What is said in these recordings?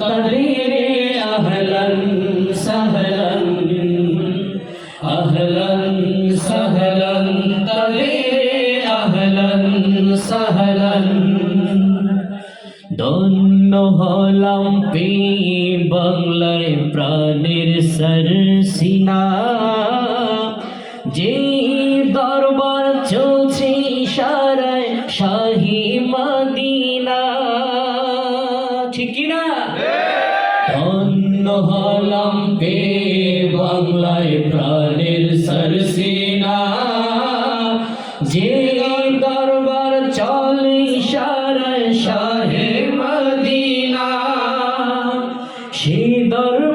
তাদের আহলান, সাহলান আহলান, সাহলান, তাদের আহলান, সাহলান। ধন্য হলাম পে বাংলায় প্রাণের সরসিনা যে দরবার চলছে সারায় শাহী হলাম পে বাংলায় প্রাণের সরসিনা যে দরবার চলে সারায় শাহে মদিনা। সে দরবারের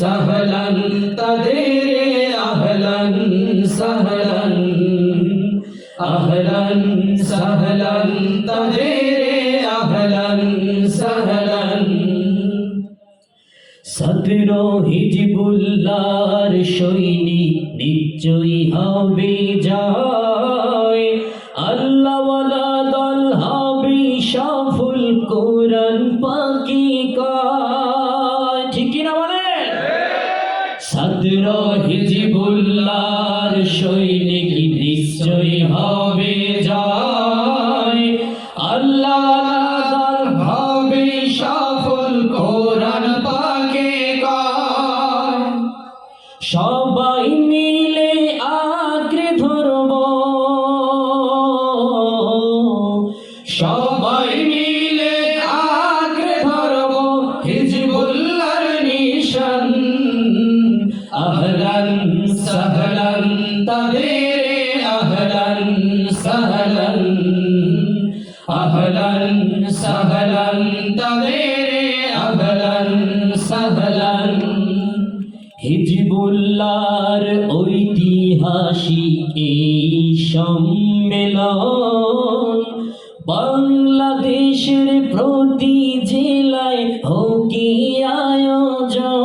সাহলান, তাদের আহলান, সাহলান। আহলান, সাহলান, তাদের আহলান, সাহলান। সতেরো হিজবুল্লার সৈনিক নিশ্চয়ই হবে যায় আল্লাহওয়ালা সতেরো হিজবুল্লার সৈনিক নিশ্চয়ই হবে যায় আল্লাহ হবে সফল কোরআন পাকে সবাই মিলে আঁকড়ে ধরব। সবাই আহলান সাহলান তাদের আহলান সাহলান হিজবুল্লার ঐতিহাসিক এই সম্মেলন বাংলাদেশের প্রতি জেলায় হকি আয়োজন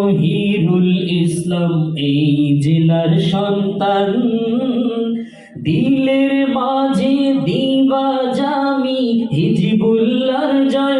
জহিরুল ইসলাম এই জেলার সন্তান। দিলের মাঝে দিবা জামি হিজিবুল্লার জয়গান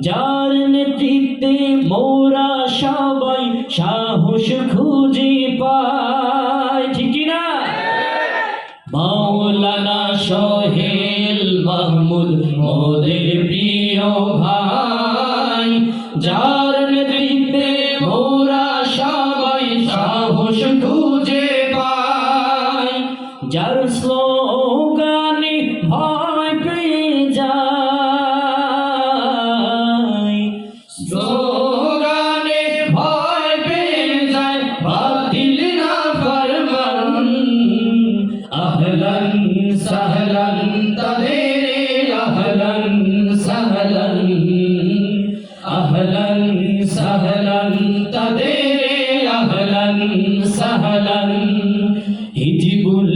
যার নেতৃত্বে মোরা সবাই সাহস খুঁজে পায় ঠিক না? মাওলানা সোহেল মাহমুদ মোদের প্রিয় ভাই।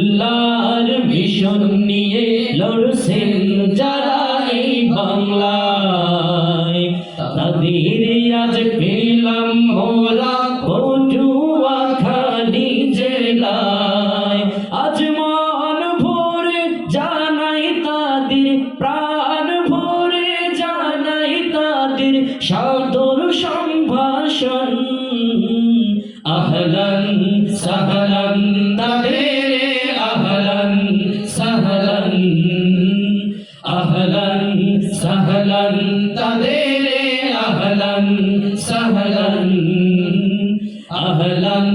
হিজবুল্লাহর মিশন নিয়ে লড়ছেন যারা এই বাংলায়। তাদের আজ পেলাম মোরা পটুয়া খালি জেলায়। আজ মান ভরে জানাই তাদের, প্রাণ ভরে জানাই তাদের সাদর সম্ভাষণ। আহলান সাহলান সাহলান তাদের আহলান সাহলান আহলান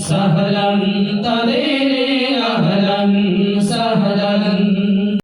সাহলান